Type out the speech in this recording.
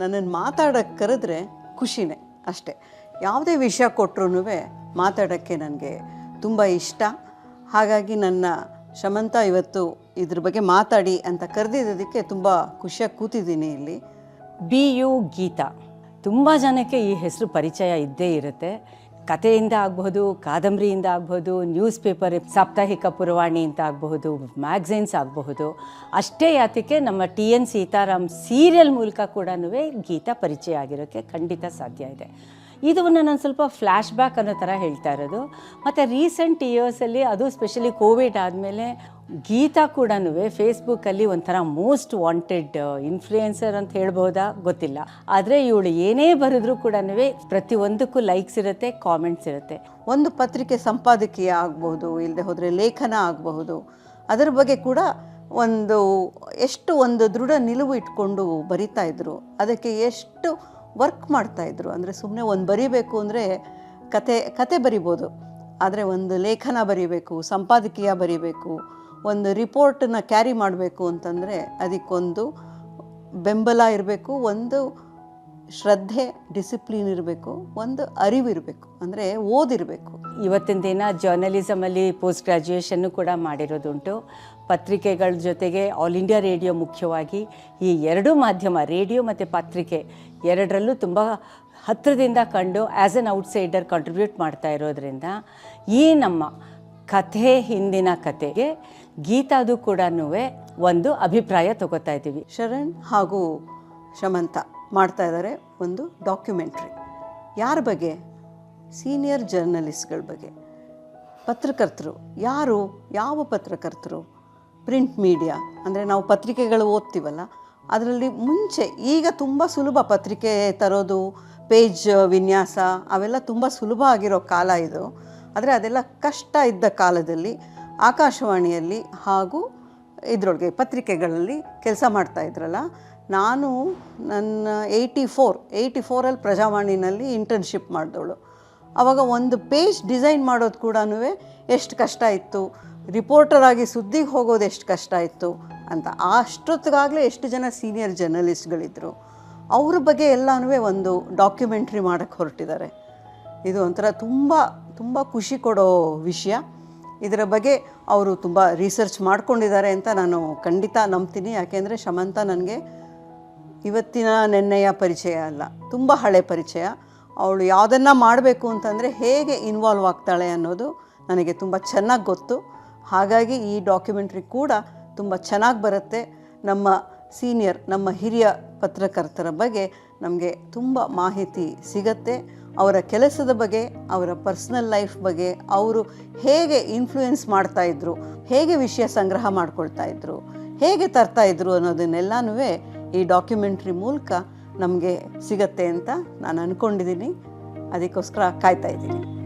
ನನ್ನನ್ನು ಮಾತಾಡೋಕ್ಕೆ ಕರೆದ್ರೆ ಖುಷಿನೇ ಅಷ್ಟೇ. ಯಾವುದೇ ವಿಷಯ ಕೊಟ್ಟರು ಮಾತಾಡೋಕ್ಕೆ ನನಗೆ ತುಂಬ ಇಷ್ಟ. ಹಾಗಾಗಿ ನನ್ನ ಶಮಂತ ಇವತ್ತು ಇದ್ರ ಬಗ್ಗೆ ಮಾತಾಡಿ ಅಂತ ಕರೆದಿದ್ದಕ್ಕೆ ತುಂಬ ಖುಷಿಯಾಗಿ ಕೂತಿದ್ದೀನಿ ಇಲ್ಲಿ. B U Geetha. ತುಂಬ ಜನಕ್ಕೆ ಈ ಹೆಸರು ಪರಿಚಯ ಇದ್ದೇ ಇರುತ್ತೆ. ಕಥೆಯಿಂದ ಆಗಬಹುದು, ಕಾದಂಬರಿಯಿಂದ ಆಗಬಹುದು ನ್ಯೂಸ್ ಪೇಪರ್ ಸಾಪ್ತಾಹಿಕ ಪುರವಾಣಿ ಅಂತ ಆಗಬಹುದು ಮ್ಯಾಗ್ಝಿನ್ಸ್ ಆಗಬಹುದು. ಅಷ್ಟೇ ಯಾತಕ್ಕೆ ನಮ್ಮ ಟಿ ಎನ್ ಸೀತಾರಾಮ್ ಸೀರಿಯಲ್ ಮೂಲಕ ಕೂಡ ಗೀತಾ ಪರಿಚಯ ಆಗಿರೋಕ್ಕೆ ಖಂಡಿತ ಸಾಧ್ಯ ಇದೆ. ಇದು ನಾನು ಸ್ವಲ್ಪ ಫ್ಲ್ಯಾಶ್ ಬ್ಯಾಕ್ ಅನ್ನೋ ಥರ ಹೇಳ್ತಾ ಇರೋದು. ಮತ್ತು ರೀಸೆಂಟ್ ಇಯರ್ಸಲ್ಲಿ ಅದು ಸ್ಪೆಷಲಿ ಕೋವಿಡ್ ಆದಮೇಲೆ ಗೀತಾ ಕೂಡ ಫೇಸ್ಬುಕ್ಕಲ್ಲಿ ಒಂಥರ ಮೋಸ್ಟ್ ವಾಂಟೆಡ್ ಇನ್ಫ್ಲೂಯೆನ್ಸರ್ ಅಂತ ಹೇಳ್ಬೋದಾ? ಗೊತ್ತಿಲ್ಲ. ಆದರೆ ಇವಳು ಏನೇ ಬರೆದ್ರೂ ಕೂಡ ಪ್ರತಿಯೊಂದಕ್ಕೂ ಲೈಕ್ಸ್ ಇರುತ್ತೆ ಕಾಮೆಂಟ್ಸ್ ಇರುತ್ತೆ. ಒಂದು ಪತ್ರಿಕೆ ಸಂಪಾದಕೀಯ ಆಗ್ಬೋದು ಇಲ್ಲದೆ ಹೋದರೆ ಲೇಖನ ಆಗಬಹುದು, ಅದರ ಬಗ್ಗೆ ಕೂಡ ಒಂದು, ಎಷ್ಟು ಒಂದು ದೃಢ ನಿಲುವು ಇಟ್ಕೊಂಡು ಬರಿತಾ ಇದ್ರು. ಅದಕ್ಕೆ ಎಷ್ಟು ವರ್ಕ್ ಮಾಡ್ತಾಯಿದ್ರು ಅಂದರೆ ಸುಮ್ಮನೆ ಒಂದು ಬರಿಬೇಕು ಅಂದರೆ ಕತೆ ಕತೆ ಬರಿಬೋದು. ಆದರೆ ಒಂದು ಲೇಖನ ಬರಿಬೇಕು, ಸಂಪಾದಕೀಯ ಬರಿಬೇಕು, ಒಂದು ರಿಪೋರ್ಟನ್ನು ಕ್ಯಾರಿ ಮಾಡಬೇಕು ಅಂತಂದರೆ ಅದಕ್ಕೊಂದು ಬೆಂಬಲ ಇರಬೇಕು, ಒಂದು ಶ್ರದ್ಧೆ ಡಿಸಿಪ್ಲಿನ್ ಇರಬೇಕು ಒಂದು ಅರಿವಿರಬೇಕು ಅಂದರೆ ಓದಿರಬೇಕು. ಇವತ್ತಿನ ದಿನ ಜರ್ನಲಿಸಮಲ್ಲಿ ಪೋಸ್ಟ್ ಗ್ರ್ಯಾಜುಯೇಷನ್ನು ಕೂಡ ಮಾಡಿರೋದುಂಟು. ಪತ್ರಿಕೆಗಳ ಜೊತೆಗೆ ಆಲ್ ಇಂಡಿಯಾ ರೇಡಿಯೋ ಮುಖ್ಯವಾಗಿ ಈ ಎರಡೂ ಮಾಧ್ಯಮ ರೇಡಿಯೋ ಮತ್ತು ಪತ್ರಿಕೆ ಎರಡರಲ್ಲೂ ತುಂಬ ಹತ್ತಿರದಿಂದ ಕಂಡು ಆ್ಯಸ್ ಎನ್ ಔಟ್ಸೈಡರ್ ಕಾಂಟ್ರಿಬ್ಯೂಟ್ ಮಾಡ್ತಾ ಇರೋದ್ರಿಂದ ಈ ನಮ್ಮ ಕಥೆ ಹಿಂದಿನ ಕಥೆಗೆ ಗೀತಾದು ಕೂಡ ಒಂದು ಅಭಿಪ್ರಾಯ ತಗೋತಾ ಇದ್ದೀವಿ. ಶರಣ್ ಹಾಗೂ ಶಮಂತ. ಮಾಡ್ತಾ ಇದ್ದಾರೆ ಒಂದು ಡಾಕ್ಯುಮೆಂಟ್ರಿ. ಯಾರ ಬಗ್ಗೆ? ಸೀನಿಯರ್ ಜರ್ನಲಿಸ್ಟ್ಗಳ ಬಗ್ಗೆ. ಪತ್ರಕರ್ತರು. ಯಾರು? ಯಾವ ಪತ್ರಕರ್ತರು? Print media. ಅಂದರೆ ನಾವು ಪತ್ರಿಕೆಗಳು ಓದ್ತೀವಲ್ಲ, ಅದರಲ್ಲಿ ಮುಂಚೆ ಈಗ ತುಂಬ ಸುಲಭ ಪತ್ರಿಕೆ ತರೋದು, ಪೇಜ್ ವಿನ್ಯಾಸ, ಅವೆಲ್ಲ ತುಂಬ ಸುಲಭ ಆಗಿರೋ ಕಾಲ ಇದು. ಆದರೆ ಅದೆಲ್ಲ ಕಷ್ಟ ಇದ್ದ ಕಾಲದಲ್ಲಿ ಆಕಾಶವಾಣಿಯಲ್ಲಿ ಹಾಗೂ ಇದರೊಳಗೆ ಪತ್ರಿಕೆಗಳಲ್ಲಿ ಕೆಲಸ ಮಾಡ್ತಾ ಇದ್ರಲ್ಲ ನಾನು ನನ್ನ ಏಯ್ಟಿ ಫೋರ್ ಏಯ್ಟಿ ಫೋರಲ್ಲಿ ಪ್ರಜಾವಾಣಿನಲ್ಲಿ ಇಂಟರ್ನ್ಶಿಪ್ ಮಾಡಿದವಳು. ಆವಾಗ ಒಂದು ಪೇಜ್ ಡಿಸೈನ್ ಮಾಡೋದು ಕೂಡ ಎಷ್ಟು ಕಷ್ಟ ಇತ್ತು ರಿಪೋರ್ಟರ್ ಆಗಿ ಸುದ್ದಿಗೆ ಹೋಗೋದು ಎಷ್ಟು ಕಷ್ಟ ಇತ್ತು ಅಂತ. ಅಷ್ಟೊತ್ತಿಗಾಗಲೇ ಎಷ್ಟು ಜನ ಸೀನಿಯರ್ ಜರ್ನಲಿಸ್ಟ್ಗಳಿದ್ದರು ಅವ್ರ ಬಗ್ಗೆ ಎಲ್ಲನೂ ಒಂದು ಡಾಕ್ಯುಮೆಂಟ್ರಿ ಮಾಡೋಕ್ಕೆ ಹೊರಟಿದ್ದಾರೆ. ಇದು ಒಂಥರ ತುಂಬ ತುಂಬ ಖುಷಿ ಕೊಡೋ ವಿಷಯ. ಇದರ ಬಗ್ಗೆ ಅವರು ತುಂಬ ರಿಸರ್ಚ್ ಮಾಡ್ಕೊಂಡಿದ್ದಾರೆ ಅಂತ ನಾನು ಖಂಡಿತ ನಂಬ್ತೀನಿ. ಯಾಕೆಂದರೆ ಶಮಂತ ನನಗೆ ಇವತ್ತಿನ ನೆನ್ನೆಯ ಪರಿಚಯ ಅಲ್ಲ, ತುಂಬ ಹಳೆ ಪರಿಚಯ. ಅವಳು ಯಾವುದನ್ನು ಮಾಡಬೇಕು ಅಂತಂದರೆ ಹೇಗೆ ಇನ್ವಾಲ್ವ್ ಆಗ್ತಾಳೆ ಅನ್ನೋದು ನನಗೆ ತುಂಬ ಚೆನ್ನಾಗಿ ಗೊತ್ತು. ಹಾಗಾಗಿ ಈ ಡಾಕ್ಯುಮೆಂಟ್ರಿ ಕೂಡ ತುಂಬ ಚೆನ್ನಾಗಿ ಬರುತ್ತೆ. ನಮ್ಮ ಸೀನಿಯರ್ ನಮ್ಮ ಹಿರಿಯ ಪತ್ರಕರ್ತರ ಬಗ್ಗೆ ನಮಗೆ ತುಂಬ ಮಾಹಿತಿ ಸಿಗತ್ತೆ. ಅವರ ಕೆಲಸದ ಬಗ್ಗೆ, ಅವರ ಪರ್ಸ್ನಲ್ ಲೈಫ್ ಬಗ್ಗೆ, ಅವರು ಹೇಗೆ ಇನ್ಫ್ಲೂಯೆನ್ಸ್ ಮಾಡ್ತಾಯಿದ್ರು ಹೇಗೆ ವಿಷಯ ಸಂಗ್ರಹ ಮಾಡ್ಕೊಳ್ತಾ ಇದ್ರು, ಹೇಗೆ ತರ್ತಾಯಿದ್ರು ಅನ್ನೋದನ್ನೆಲ್ಲನೂ ಈ ಡಾಕ್ಯುಮೆಂಟ್ರಿ ಮೂಲಕ ನಮಗೆ ಸಿಗತ್ತೆ ಅಂತ ನಾನು ಅಂದ್ಕೊಂಡಿದ್ದೀನಿ ಅದಕ್ಕೋಸ್ಕರ ಕಾಯ್ತಾ ಇದ್ದೀನಿ.